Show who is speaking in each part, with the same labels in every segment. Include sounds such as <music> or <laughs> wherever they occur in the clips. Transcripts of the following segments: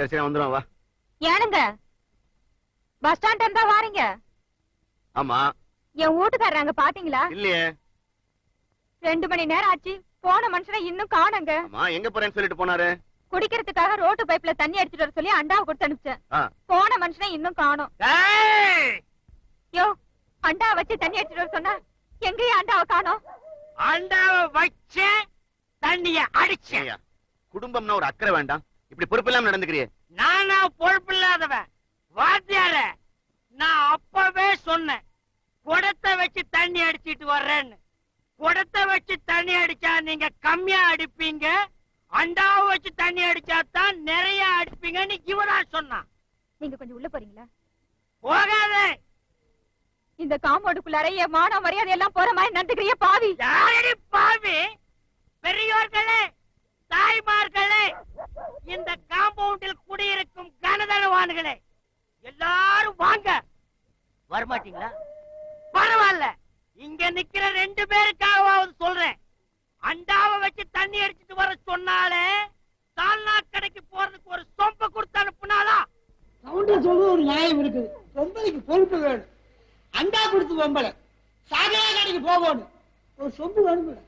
Speaker 1: சரி சரி வந்துடும் வா.
Speaker 2: ஏனுங்க? பஸ் ஸ்டாண்ட் இருந்தா வாரீங்க?
Speaker 1: ஆமா.
Speaker 2: என் வீட்டுக்காரர் அங்க பாத்தீங்களா?
Speaker 1: இல்லையே.
Speaker 2: ரெண்டு மணி நேரம் ஆச்சு. போன மனுஷனை இன்னும் காணுங்க.
Speaker 1: ஆமா எங்க போறேன்னு சொல்லிட்டு போனாரு?
Speaker 2: குடிக்கிறதுக்காக ரோட்டு பைப்ல தண்ணி அடிச்சிட்டு வர சொல்லி அண்டாவை கொடுத்து அனுப்பிச்சேன். போன மனுஷனை இன்னும் காணோம்.
Speaker 3: ஏய்!
Speaker 2: யோ அண்டா வச்சு தண்ணி அடிச்சிட்டு வர சொன்னா எங்கேயும் அண்டாவை காணோம்.
Speaker 3: அண்டாவ வச்சேன் தண்ணிய அடிச்சேன்.
Speaker 1: ஐயா குடும்பம்னா ஒரு அக்கறை வேண்டாம். இப்படி பொறுப்பில்லாம நடந்துக்கிறியே?
Speaker 3: நானா பொறுப்பில்லாதவன் வாத்தியார நான் அப்பவே சொன்னேன். குடத்தை வச்சு தண்ணி அடிச்சிட்டு வர்றேன்னு. குடத்தை வச்சு தண்ணி அடிச்சா நீங்க கம்மியா அடிப்பீங்க. அண்டாவை வச்சு தண்ணி அடிச்சா தான் நிறைய அடிப்பீங்கன்னு இவனா சொன்னான்.
Speaker 2: நீங்க கொஞ்சம் உள்ள போறீங்களா?
Speaker 3: போகாதே.
Speaker 2: இந்த காம்பவுண்டுக்குள்ளார என் மான மரியாதை எல்லாம் போற மாதிரி நடந்துக்கிறிய பாவி.
Speaker 3: யாரடி பாவி? பெரியோர்களே தாய்மார்களே இந்த காம்பவுண்டில் குடியிருக்கும் கனதனவான்களே எல்லாரும் வாங்க. வரமாட்டீங்களா? பரவாயில்ல. இங்க நிக்கிற ரெண்டு பேருக்காகவாவது சொல்றேன். அண்டாவை வச்சு தண்ணி அடிச்சிட்டு வர சொன்னாலே சால்னா கடைக்கு போறதுக்கு ஒரு சொம்ப கொடுத்து அனுப்புனாலா
Speaker 4: கவுண்டர் சொல்றது ஒரு நியாயம் இருக்குது. பொம்பளைக்கு பொறுப்பு வேணும். அண்டா கொடுத்து பொம்பளை சாதா கடைக்கு போகணும். ஒரு சொம்பு வேணும்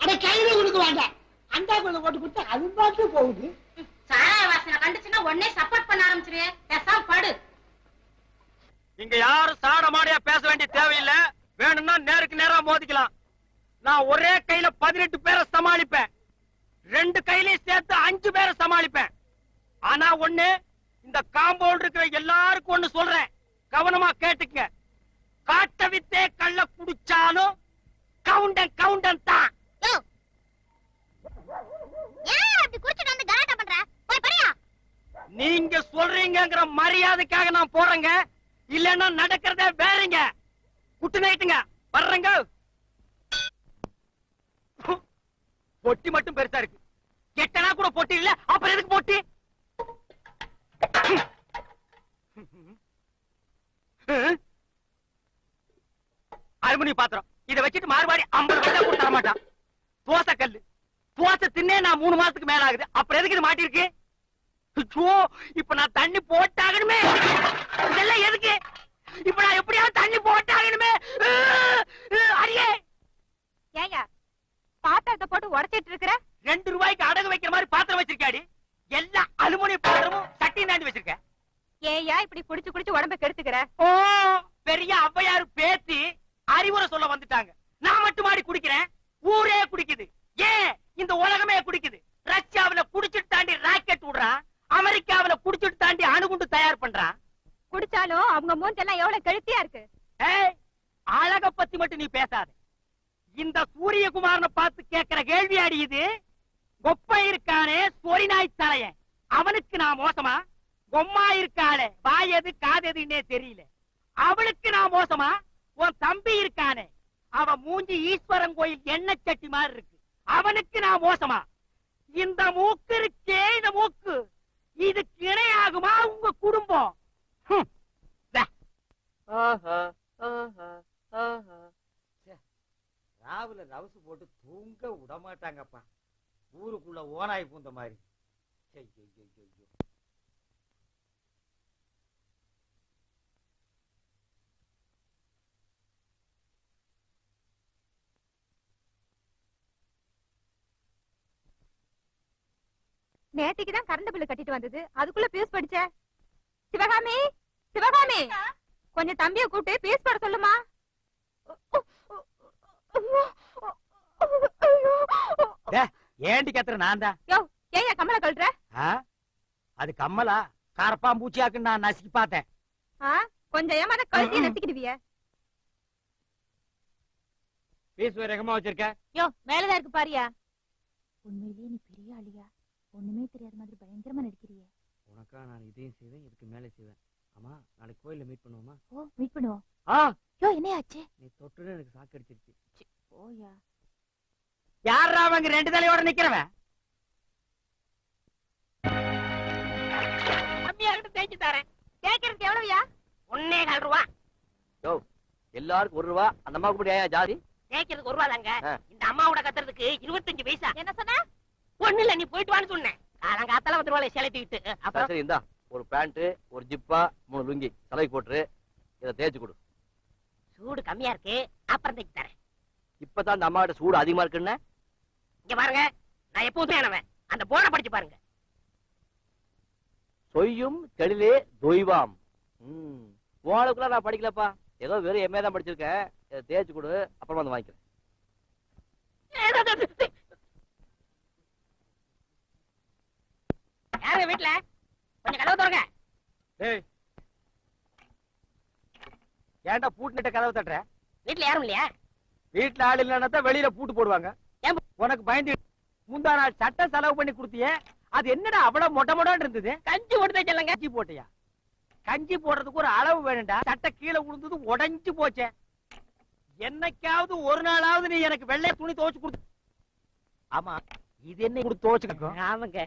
Speaker 4: அட கையில கொடுக்க வேண்டாம். அண்டா கொள்ள போட்டு கொடுத்தா அது பாட்டு போகுது.
Speaker 5: கண்டுச்சுன்னா உடனே சப்போர்ட் பண்ண ஆரம்பிச்சிரு பேசாம படு.
Speaker 3: இங்க யாரும் சாட மாடியா பேச வேண்டிய தேவையில்லை. வேணும்னா நேருக்கு நேரா மோதிக்கலாம். நான் ஒரே கையில பதினெட்டு பேரை சமாளிப்பேன். ரெண்டு கையிலையும் சேர்த்து அஞ்சு பேரை சமாளிப்பேன். ஆனா ஒண்ணு இந்த காம்பவுண்ட் இருக்கிற எல்லாருக்கும் ஒண்ணு சொல்றேன். கவனமா கேட்டுக்க காட்ட வித்தே கள்ள குடிச்சாலும் கவுண்டன் கவுண்டன் தான்
Speaker 5: ஏன் அப்படி குடிச்சிட்டு வந்து கலாட்டா பண்ற போய் படியா
Speaker 3: நீங்க சொல்றீங்கங்கிற மரியாதைக்காக நான் போறேங்க. இல்லன்னா நடக்கிறதே வேறங்க. குட்டு நைட்டுங்க. வர்றேங்க. பொட்டி மட்டும் பெருசா இருக்கு. எட்டனா கூட பொட்டி இல்ல அப்புறம் எதுக்கு பொட்டி? அலுமினி பாத்திரம். இதை வச்சுட்டு மார்வாடி ஐம்பது பைசா கூட தர மாட்டான் தோசை கல்லு. தோசை தின்னே நான் மூணு மாசத்துக்கு மேல ஆகுது அப்புறம் எதுக்கு இது மாட்டிருக்கு இப்ப நான் தண்ணி போட்டாகணுமே. இதெல்லாம் எதுக்கு? இப்ப நான் எப்படியாவது தண்ணி போட்டாகணுமே. அடியே.
Speaker 2: ஏயா பாத்திரத்தை போட்டு உடைச்சிட்டு இருக்கிற?
Speaker 3: ரெண்டு ரூபாய்க்கு அடகு வைக்கிற மாதிரி பாத்திரம் வச்சிருக்காடி எல்லா அலுமினிய பாத்திரமும் சட்டி தாண்டி வச்சிருக்க.
Speaker 2: ஏயா இப்படி குடிச்சு குடிச்சு உடம்ப கெடுத்துக்கிற?
Speaker 3: ஓ பெரிய ஔவையார் பேத்தி அறிவுரை சொல்ல வந்துட்டாங்க. நான் மட்டும் மாடி குடிக்கிறேன். ஊரே குடிக்குது. ஏன்? இந்த உலகமே குடிக்குது. ரஷ்யாவுல குடிச்சிட்டு தாண்டி ராக்கெட் விடுறான் அமெரிக்காவுல குடிச்சிட்டு தாண்டி அணுகுண்டு தயார் பண்றான்
Speaker 2: குடிச்சாலும் அவங்க மூஞ்செல்லாம் எவ்வளவு கெழுத்தியா இருக்கு?
Speaker 3: அழக பத்தி மட்டும் நீ பேசாத. இந்த சூரியகுமாரனை பார்த்து கேட்கிற கேள்வி அடியுது கொப்பை இருக்கானே சொரி நாய் தலையன் அவனுக்கு நான் மோசமா? கொம்மா இருக்காளே வாயது காதெதுன்னே தெரியல. அவளுக்கு நான் மோசமா? உன் தம்பி இருக்கானே. அவ மூஞ்சி ஈஸ்வரன் கோயில் எண்ணெய் சட்டி மாதிரி இருக்கு. அவனுக்கு நான் மோசமா? இந்த மூக்கு இருக்கே இந்த மூக்கு. இதுக்கு இணையாகுமா உங்க குடும்பம்?
Speaker 6: ராவுல ரவுசு போட்டு தூங்க விட மாட்டாங்கப்பா ஊருக்குள்ள ஓனாய் பூந்த மாதிரி. நேற்றுக்குதான்
Speaker 2: நேத்திக்கு தான் கரண்ட் பில்லு கட்டிட்டு வந்தது. அதுக்குள்ள பியூஸ் படிச்ச? கொஞ்சம் தம்பிய கூப்பிட்டு பீஸ் போட சொல்லுமா?
Speaker 6: ஏண்டி கத்துற நான் தான்.
Speaker 2: யோ ஏயா கமல கழட்டுற?
Speaker 6: ஆ? அது கம்மலா? கரப்பாம்பூச்சியாக்குன்னு நான் நசுக்கி பார்த்தேன்?
Speaker 2: கொஞ்சம் ஏமாத கழுத்தி நசிக்கிடுவிய.
Speaker 6: பீஸ் வேகமா வச்சிருக்க.
Speaker 2: யோ மேலதான் இருக்கு பாரியா. உண்மையிலேயே நீ பெரிய ஆளியா? ஒண்ணுமே தெரியாத மாதிரி பயங்கரமா நடிக்கிறியே.
Speaker 6: உனக்கா நான் இதையும் செய்வேன் இதுக்கு மேலே செய்வேன். ஆமா நாளைக்கு கோயில்ல மீட் பண்ணுவோமா?
Speaker 2: ஓ மீட் பண்ணுவோம்.
Speaker 6: ஆ.
Speaker 2: யோ என்னையாச்சு
Speaker 6: நீ தொட்டுன்னு எனக்கு சாக்கடிச்சிருச்சு
Speaker 2: ஓயா
Speaker 3: யாரா அவங்க ரெண்டு தலையோட நிக்கிறவன்? கம்மியாகிட்டு தேய்ச்சி தரேன்.
Speaker 2: கேக்குறதுக்கு எவ்வளவுயா?
Speaker 3: ஒன்னே கால் ரூபா.
Speaker 1: எல்லாருக்கும் ஒரு ரூபா. அந்த அம்மா கூட ஜாதி?
Speaker 3: தேய்க்கிறதுக்கு ஒரு ரூபா தாங்க. இந்த அம்மாவோட கத்துறதுக்கு இருபத்தஞ்சு பைசா.
Speaker 2: என்ன சொன்ன?
Speaker 3: ஒண்ணு இல்ல நீ போயிட்டு வான்னு சொன்னேன்.
Speaker 7: காலங்காத்தால வந்துருவாளே செலுத்திக்கிட்டு. அப்புறம்
Speaker 1: சரி இந்தா. ஒரு பேண்ட் ஒரு ஜிப்பா மூணு லுங்கி. செலவு போட்டுரு. இதை தேய்ச்சு கொடு.
Speaker 7: சூடு கம்மியா இருக்கு. அப்புறம் தைச்சு தரேன்.
Speaker 1: இப்பதான் அந்த அம்மாட்ட சூடு அதிகமா இருக்குன்னு.
Speaker 7: இங்க பாருங்க. நான் எப்பவும் ஆனவன் அந்த போர்டை படிச்சு பாருங்க.
Speaker 1: சொய்யும் தெளிலே தொய்வாம். உங்களுக்குள்ள நான் படிக்கலப்பா. ஏதோ வெறும் எம்ஏ தான் படிச்சிருக்கேன் இதை தேய்ச்சு கொடு. அப்புறமா வந்து வாங்கிக்கிறேன்.
Speaker 7: யாருங்க வீட்டுல கொஞ்சம் கதவு திறங்க.
Speaker 3: ஏய் ஏன்டா பூட்டுனிட்ட கதவை தட்டுற?
Speaker 7: வீட்டுல யாரும் இல்லையா?
Speaker 3: வீட்டுல ஆள் இல்லைன்னா வெளியில பூட்டு போடுவாங்க. உனக்கு பயந்து முந்தா நாள் சட்டை செலவு பண்ணி கொடுத்தியே அது என்னடா அவ்வளவு மொட்டை மொட்டன்னு இருந்தது?
Speaker 7: கஞ்சி போட்டு சொல்லுங்க
Speaker 3: கஞ்சி போட்டியா? கஞ்சி போடுறதுக்கு ஒரு அளவு வேணும்டா. சட்டை கீழே விழுந்தது உடைஞ்சு போச்சே. என்னைக்காவது ஒரு நாளாவது நீ எனக்கு வெள்ளை துணி துவைச்சு கொடுத்து ஆமா இது என்ன கொடுத்து துவைச்சுக்கோ
Speaker 7: ஆமாங்க.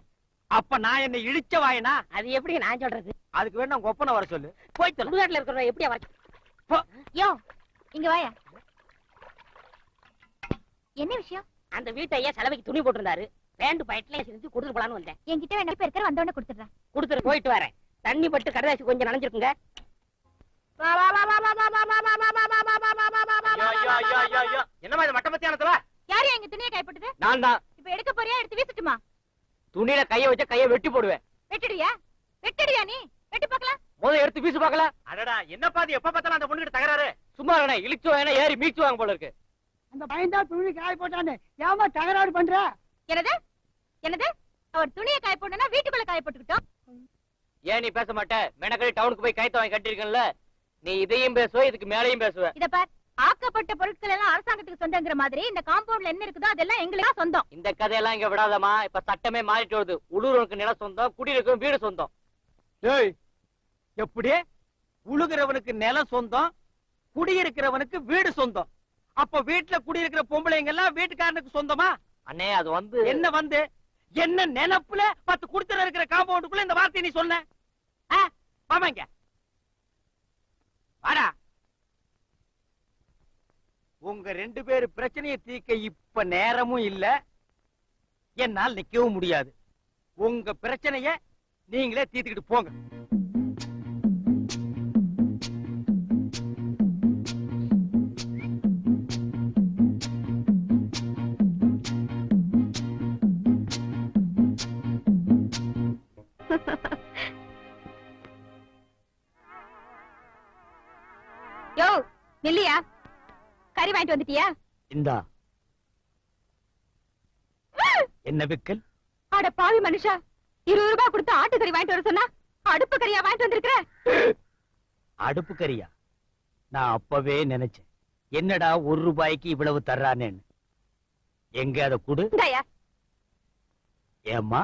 Speaker 3: அப்ப நான் என்ன இழிச்ச வாயனா
Speaker 7: அது எப்படி நான் சொல்றது
Speaker 3: அதுக்கு வேணா உங்க ஒப்பனை வர சொல்லு போய்
Speaker 7: சுடுகாட்டுல இருக்கிறவங்க எப்படி வர
Speaker 2: யோ இங்க வாயா என்ன விஷயம்
Speaker 7: அந்த வீட்டை ஐயா செலவைக்கு துணி போட்டிருந்தாரு பேண்ட் பைட்ல செஞ்சு கொடுத்துட்டு போலான்னு வந்தேன்
Speaker 2: என்கிட்ட வேணா இப்ப இருக்கிற வந்தவொடனே கொடுத்துடுறேன்
Speaker 7: கொடுத்துட்டு போயிட்டு வரேன் தண்ணி பட்டு கடதாசி கொஞ்சம் நனைஞ்சிருக்குங்க
Speaker 3: என்னமா இது மட்ட மத்தியானத்துல
Speaker 2: யாரு எங்க துணியை கைப்பட்டது
Speaker 1: நான் தான்
Speaker 2: இப்ப எடுக்க போறியா எடுத்து வீசட்டுமா
Speaker 1: துணியில கைய வச்சா கைய வெட்டி போடுவேன்.
Speaker 2: வெட்டுடியா? வெட்டுடியா நீ? வெட்டி பார்க்கலாம்.
Speaker 1: முதல்ல எடுத்து வீசு பார்க்கல
Speaker 3: அடடா என்னப்பா இது எப்ப பார்த்தாலும் அந்த பொண்ணுகிட்ட தகராறு?
Speaker 1: சும்மா என்ன இழிச்சு வாங்கினா ஏறி மீச்சு வாங்க போல இருக்கு.
Speaker 4: அந்த பையன் தான் துணி காய போட்டான்னு ஏமா தகராறு பண்ற?
Speaker 2: என்னது? என்னது? அவர் துணியை காய போடணும்னா வீட்டுக்குள்ள காய போட்டுக்கிட்டோம்.
Speaker 1: ஏன் நீ பேச மாட்ட? மெனக்கடி டவுனுக்கு போய் கைத்த வாங்கி கட்டிருக்கல நீ இதையும் பேசுவ இதுக்கு மேலையும் பேசுவ.
Speaker 2: இத பார். ஆக்கப்பட்ட பொருட்கள் எல்லாம் அரசாங்கத்துக்கு சொந்தங்கிற மாதிரி இந்த காம்பவுண்ட்ல என்ன இருக்குதோ அதெல்லாம் எங்களுக்கு சொந்தம்.
Speaker 1: இந்த கதையெல்லாம் இங்க விடாதமா இப்ப சட்டமே மாறிட்டு வருது உள்ளூருக்கு நிலம் சொந்தம் குடியிருக்கும் வீடு சொந்தம்.
Speaker 3: ஏய் எப்படி? உழுகிறவனுக்கு நிலம் சொந்தம் குடியிருக்கிறவனுக்கு வீடு சொந்தம். அப்ப வீட்டுல குடியிருக்கிற பொம்பளைங்க எல்லாம் வீட்டுக்காரனுக்கு சொந்தமா?
Speaker 1: அண்ணே அது வந்து
Speaker 3: என்ன வந்து? என்ன நினைப்புல பத்து குடுத்தர இருக்கிற காம்பவுண்டுக்குள்ள இந்த வார்த்தையை நீ சொன்ன? ஆ? வாமாங்க வாடா. உங்க ரெண்டு பேரு பிரச்சனையை தீர்க்க இப்ப நேரமும் இல்ல. என்னால் நிக்கவும் முடியாது. உங்க பிரச்சனைய நீங்களே தீர்த்துக்கிட்டு போங்க.
Speaker 2: யோ நில்லியா? கறி வாங்கிட்டு வந்துட்டியா?
Speaker 3: இந்தா. என்ன விக்கல்?
Speaker 2: அட பாவி மனுஷா இருபது ரூபாய் கொடுத்து ஆட்டுக்கறி வாங்கிட்டு வர சொன்னா அடுப்பு கறியா வாங்கிட்டு வந்திருக்கிற?
Speaker 3: அடுப்பு கறியா? நான் அப்பவே நினைச்சேன். என்னடா ஒரு ரூபாய்க்கு இவ்வளவு தர்றானேன்னு. எங்க அத குடு. ஏம்மா?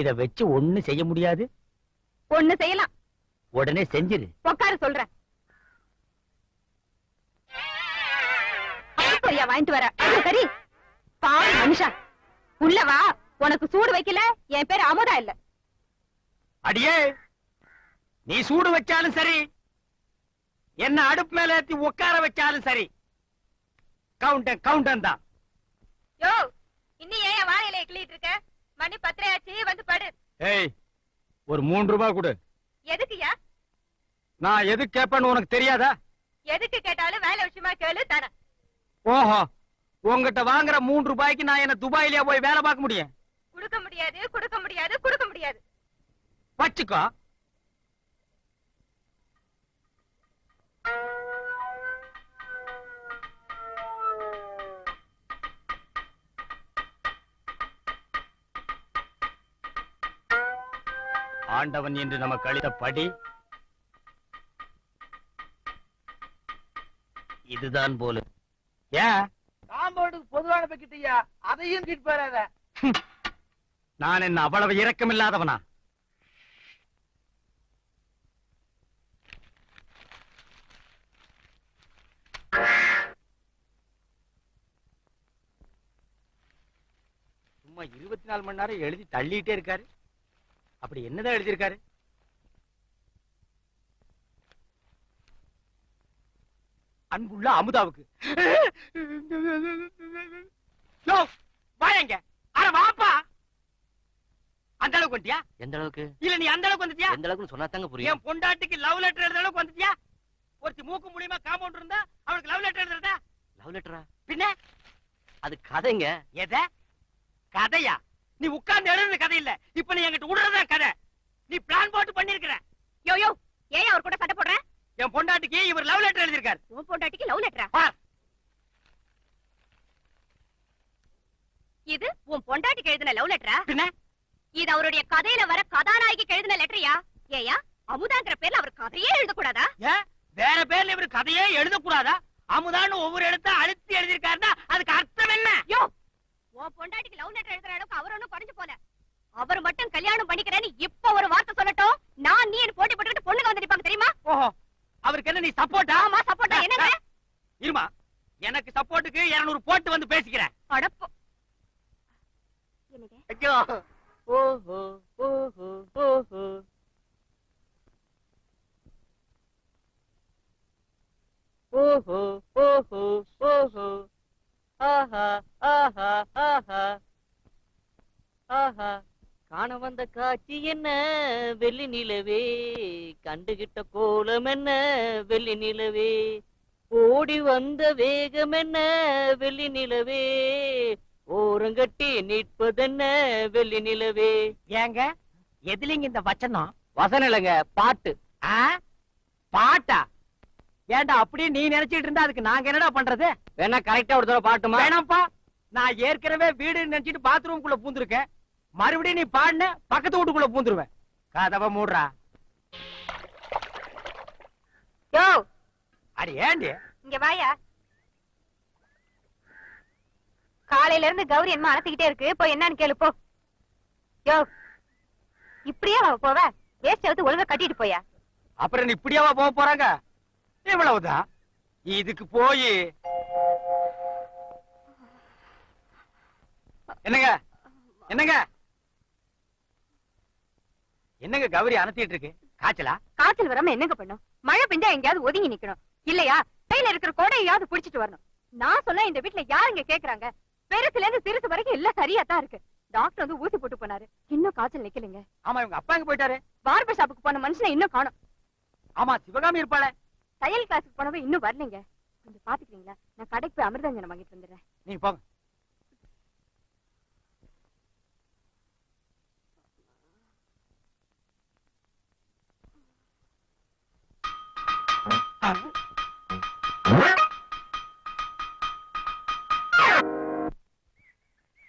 Speaker 3: இத வச்சு ஒண்ணு செய்ய முடியாது.
Speaker 2: ஒண்ணு செய்யலாம்.
Speaker 3: உடனே செஞ்சிரு.
Speaker 2: உட்கார சொல்றேன். சரியா வாங்கிட்டு வர. அந்த கறி பாவி மனுஷா. உள்ள வா. உனக்கு சூடு வைக்கல. என் பேர் அமுதா இல்ல.
Speaker 3: அடியே நீ சூடு வச்சாலும் சரி என்ன அடுப்பு மேல ஏத்தி உட்கார வச்சாலும் சரி. கவுண்டன் கவுண்டன் தான்.
Speaker 2: யோ இன்னும் ஏன் வாழையில கிளிட்டு இருக்க? மணி பத்திரையாச்சு. வந்து படு.
Speaker 3: ஏய் ஒரு மூன்று ரூபாய் கொடு.
Speaker 2: எதுக்குயா
Speaker 3: நான் எது கேட்பேன்னு உனக்கு தெரியாதா?
Speaker 2: எதுக்கு கேட்டாலும் வேலை விஷயமா கேளு தரேன்.
Speaker 3: ஓஹோ உங்ககிட்ட வாங்குற மூன்று ரூபாய்க்கு நான் என்ன துபாயிலேயே போய் வேலை பார்க்க முடியும்?
Speaker 2: கொடுக்க முடியாது கொடுக்க முடியாது கொடுக்க முடியாது.
Speaker 3: வச்சுக்கோ. ஆண்டவன் என்று நமக்கு அளித்த படி இதுதான் போல. ஏன்
Speaker 4: காம்பவுண்டுக்கு பொதுவான பக்கிட்டியா அதையும் தீட்டு போறாத
Speaker 3: நான் என்ன அவ்வளவு இரக்கமில்லாதவனா? சும்மா இருபத்தி நாலு மணி நேரம் எழுதி தள்ளிட்டே இருக்காரு. அப்படி என்னதான் எழுதியிருக்காரு? அன்புள்ள அமுதாவுக்கு. யோ, வாயேங்க. அட வாப்பா. அந்த அளவுக்கு வந்துட்டியா?
Speaker 1: எந்த அளவுக்கு?
Speaker 3: இல்ல நீ அந்த அளவுக்கு வந்துட்டியா?
Speaker 1: எந்த அளவுக்கு சொன்னா தாங்க புரியும்.
Speaker 3: என் பொண்டாட்டிக்கு லவ் லெட்டர் எழுதுற அளவுக்கு வந்துட்டியா? ஒருத்தி மூக்கு மூலியமா காம்பவுண்ட் இருந்தா அவளுக்கு லவ் லெட்டர் எழுதுறதா?
Speaker 1: லவ் லெட்டரா
Speaker 3: பின்ன?
Speaker 1: அது கதைங்க.
Speaker 3: எத? கதையா? நீ உட்கார்ந்து எழுதுற கதை இல்ல. இப்ப நீ என்கிட்ட விடுறதா கதை? நீ பிளான் போட்டு பண்ணிருக்கிற.
Speaker 2: யோ யோ. ஏன் அவர் கூட சண்டை போடுற?
Speaker 3: என் பொண்டாட்டிக்கு இவர் லவ் லெட்டர் எழுதிருக்காரு
Speaker 2: உன் பொண்டாட்டிக்கு லவ் லெட்டரா. இது உன் பொண்டாட்டிக்கு எழுதின லவ் லெட்டரா இது அவருடைய கதையில வர கதாநாயகிக்கு எழுதின லெட்டரியா ஏயா அமுதாங்கிற பேர்ல அவர் கதையே எழுதக்கூடாதா?
Speaker 3: வேற பேர்ல இவர் கதையே எழுதக்கூடாதா? அமுதான்னு ஒவ்வொரு எழுத்த அழுத்தி எழுதிருக்காருன்னா அதுக்கு அர்த்தம் என்ன?
Speaker 2: யோ உன் பொண்டாட்டிக்கு லவ் லெட்டர் எழுதுற அளவுக்கு அவர் ஒண்ணும் குறைஞ்சு போல. அவர் மட்டும் கல்யாணம் பண்ணிக்கிறேன்னு இப்ப ஒரு வார்த்தை சொல்லட்டும். நான் நீ போட்டி போட்டுக்கிட்டு பொண்ணுங்க வந்து தெரியுமா?
Speaker 3: ஓஹோ. அவருக்கு என்ன நீ சப்போர்ட்டா
Speaker 2: ஆமா சப்போர்ட்டா என்னங்க?
Speaker 3: இருமா எனக்கு சப்போர்ட்டுக்கு 200 போட்டு வந்து பேசிக்கிறேன்.
Speaker 2: அடப்போ. என்னங்க
Speaker 1: ஐயோ. ஓஹோ ஓஹோ ஓஹோ. ஓஹோ ஓஹோ ஓஹோ. ஆஹா ஆஹா ஆஹா. ஆஹா. காண வந்த காட்சி என்ன? வெள்ளி நிலவே. கண்டுகிட்ட கோலம் என்ன வெள்ளி நிலவே? ஓடி வந்த வேகம் என்ன வெள்ளி நிலவே? ஓரங்கட்டி நிற்பதென்ன வெள்ளி நிலவே?
Speaker 3: ஏங்க எதுலங்க இந்த வச்சனம்?
Speaker 1: வசனம் இல்லைங்க பாட்டு.
Speaker 3: ஆ? பாட்டா? ஏன்டா அப்படியே நீ நினைச்சிட்டு இருந்தா அதுக்கு நாங்க என்னடா பண்றது?
Speaker 1: வேணா கரெக்டா ஒரு தடவை பாட்டுமா?
Speaker 3: வேணாம்ப்பா. நான் ஏற்கனவே வீடு நினைச்சிட்டு பாத்ரூம் குள்ள பூந்துருக்கேன். மறுபடியும் நீ பாடின பக்கத்து வீட்டுக்குள்ள பூந்துருவேன். கதவை மூடுறா.
Speaker 2: யோ!
Speaker 3: அடி ஏண்டி?
Speaker 2: இங்க வாயா. காலையில இருந்து கௌரி என்ன அனத்திக்கிட்டே இருக்கு. போய் என்னன்னு கேளு போ. யோ! இப்படியே அவ போவ? வேஸ்ட் எடுத்து ஒழுங்கா கட்டிட்டு போயா?
Speaker 3: அப்புறம் நீ இப்படியாவா போக போறாங்க? இவ்வளவுதான். இதுக்கு போய். என்னங்க? என்னங்க? என்னங்க கௌரி அனத்திட்டு இருக்கு? காய்ச்சலா?
Speaker 2: காய்ச்சல் வராம என்னங்க பண்ணும்? மழை பெஞ்சா எங்கேயாவது ஒதுங்கி நிக்கணும். இல்லையா? கையில இருக்கிற கோடையாவது புடிச்சிட்டு வரணும். நான் சொன்னா இந்த வீட்ல யாருங்க கேக்குறாங்க? பெருசுல இருந்து சிறுசு வரைக்கும் எல்லாம் சரியா தான் இருக்கு. டாக்டர் வந்து ஊசி போட்டு போனாரு. இன்னும் காய்ச்சல் நிக்கலைங்க.
Speaker 3: ஆமா இவங்க அப்பா எங்க போயிட்டாரு?
Speaker 2: பார்பர் ஷாப்புக்கு போன மனுஷனை இன்னும் காணும்.
Speaker 3: ஆமா சிவகாமி இருப்பாளே.
Speaker 2: தையல் கிளாஸுக்கு போனவன் இன்னும் வரலைங்க. கொஞ்சம் பாத்துக்கிறீங்களா? நான் கடைக்கு போய் அமிர்தாஞ்சனம் வாங்கிட்டு வந்துடுறேன்.
Speaker 3: நீங்க போங்க.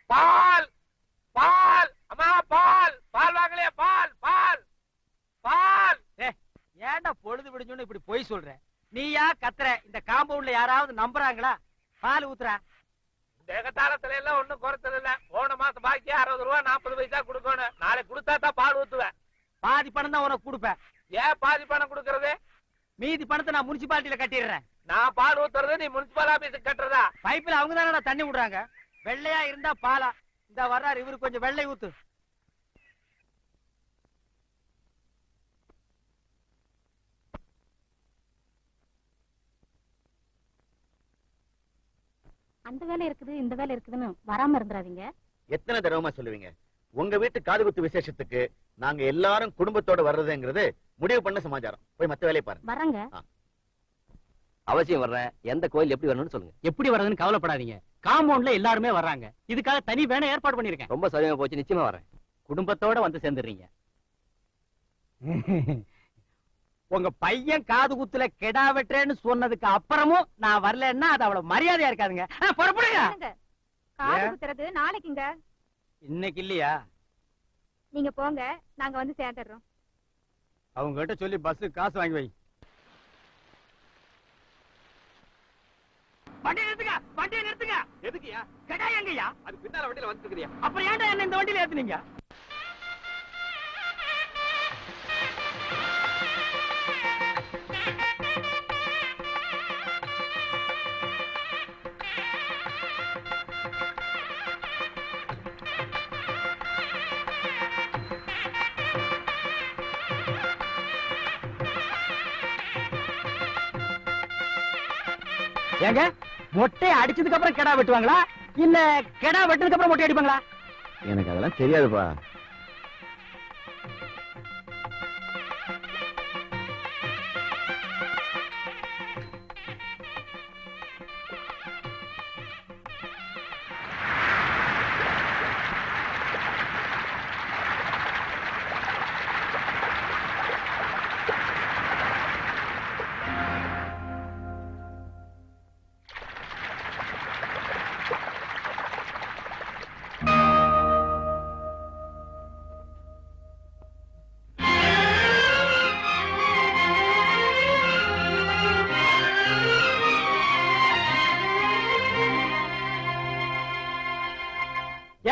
Speaker 3: பால் பால் அம்மா பால் பால் வாங்கலையா பால் பால் பால். ஏன்டா பொழுது விடிஞ்சோன்னு இப்படி பொய் சொல்ற? நீயா கத்துற? இந்த காம்பவுண்ட்ல யாராவது நம்புறாங்களா? பால் ஊத்துறா.
Speaker 6: தேகத்தாளத்துல எல்லாம் ஒண்ணும் குறைச்சது இல்ல. போன மாசம் பாக்கி அறுபது ரூபா நாற்பது பைசா கொடுக்கணும் நாளைக்கு கொடுத்தா தான் பால் ஊத்துவேன்.
Speaker 3: பாதி பணம் தான் உனக்கு கொடுப்பேன்.
Speaker 6: ஏன் பாதி பணம் கொடுக்கறது?
Speaker 3: மீதி பணத்தை நான் முனிசிபாலிட்டியில கட்டிடுறேன்.
Speaker 6: நான் பால் ஊத்துறது நீ முனிசிபல் ஆபீஸுக்கு கட்டுறதா?
Speaker 3: பைப்பில் அவங்க தானடா தண்ணி விடுறாங்க. வெள்ளையா இருந்தா பாலா. இந்த வர்றாரு இவரு கொஞ்சம் வெள்ளை ஊத்து.
Speaker 5: அந்த வேலை இருக்குது இந்த வேலை இருக்குதுன்னு வராம இருந்துறாதீங்க.
Speaker 8: எத்தனை தடவைமா சொல்லுவீங்க? உங்க வீட்டு காதுகுத்து விசேஷத்துக்கு நாங்க எல்லாரும் குடும்பத்தோட வர்றதுங்கிறது முடிவு பண்ண சமாச்சாரம். போய் மத்த வேலையை பாருங்க.
Speaker 5: வரங்க.
Speaker 1: அவசியம் வர்றேன் எந்த கோயில் எப்படி வரணும்னு சொல்லுங்க.
Speaker 3: எப்படி வர்றதுன்னு கவலைப்படாதீங்க. காம்பவுண்ட்ல எல்லாருமே வர்றாங்க. இதுக்காக தனி வேணா ஏற்பாடு பண்ணிருக்கேன்
Speaker 1: ரொம்ப சௌரியமா போச்சு நிச்சயமா வரேன்.
Speaker 3: குடும்பத்தோட வந்து சேர்ந்துடுறீங்க. <laughs> உங்க பையன் காது குத்துல கெடா வெட்டுறேன்னு சொன்னதுக்கு அப்புறமும் நான் வரலன்னா அது அவ்வளவு மரியாதையா இருக்காதுங்க. புறப்படுங்க.
Speaker 2: காது? குத்துறது நாளைக்குங்க.
Speaker 3: இன்னைக்கு இல்லையா?
Speaker 2: நீங்க போங்க. நாங்க வந்து சேர்ந்துடுறோம்.
Speaker 3: அவங்க கிட்ட சொல்லி பஸ் காசு வாங்கி வை. வண்டி நிறுத்துங்க வண்டியை நிறுத்துங்க.
Speaker 6: எதுக்குயா
Speaker 3: கடா எங்கய்யா?
Speaker 6: அது பின்னால வண்டியில வந்துருக்கிறியா
Speaker 3: அப்புறம் ஏன்டா என்ன இந்த வண்டியில ஏத்துனீங்க? ஏங்க மொட்டை அடிச்சதுக்கு அப்புறம் கெடா வெட்டுவாங்களா? இல்ல கெடா வெட்டதுக்கு அப்புறம் மொட்டை அடிப்பாங்களா?
Speaker 8: எனக்கு அதெல்லாம் தெரியாதுப்பா.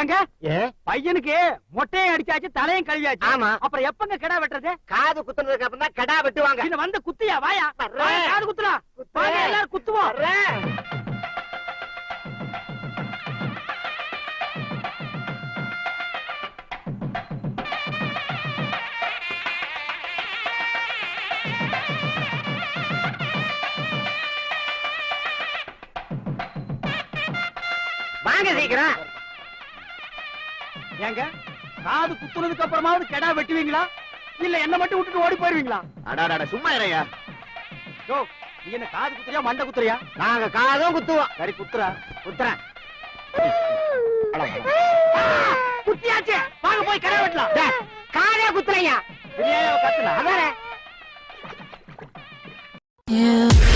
Speaker 3: ஏங்க? பையனுக்கு மொட்டையும் அடிச்சாச்சு தலையும் கழுவியாச்சு.
Speaker 6: ஆமா.
Speaker 3: அப்புறம் எப்பங்க கிடா வெட்டுறது?
Speaker 6: காது குத்துனதுக்கு அப்புறம் தான் கடா வெட்டுவாங்க.
Speaker 3: பின்ன வந்து குத்தியா? வாயா. காது குத்துலாம் வாங்க எல்லாரும் குத்துவோம்.
Speaker 6: வாங்க சீக்கிரம்.
Speaker 3: ஏங்க? காது குத்துனதுக்கு அப்புறமாவது கெடா வெட்டுவீங்களா? இல்ல என்ன மட்டும் விட்டுட்டு ஓடி போயிருவீங்களா?
Speaker 8: அடாடாடா சும்மா இறையா
Speaker 3: யோ நீ என்ன காது குத்துறியா மண்டை குத்துறியா?
Speaker 6: நாங்க காதும் குத்துவோம்.
Speaker 3: சரி குத்துறா.
Speaker 6: குத்துறேன்.
Speaker 3: குத்தியாச்சு. வாங்க போய் கடை வெட்டலாம்.
Speaker 6: காதே குத்துறையா
Speaker 3: கத்துனா.
Speaker 6: அதானே?
Speaker 9: You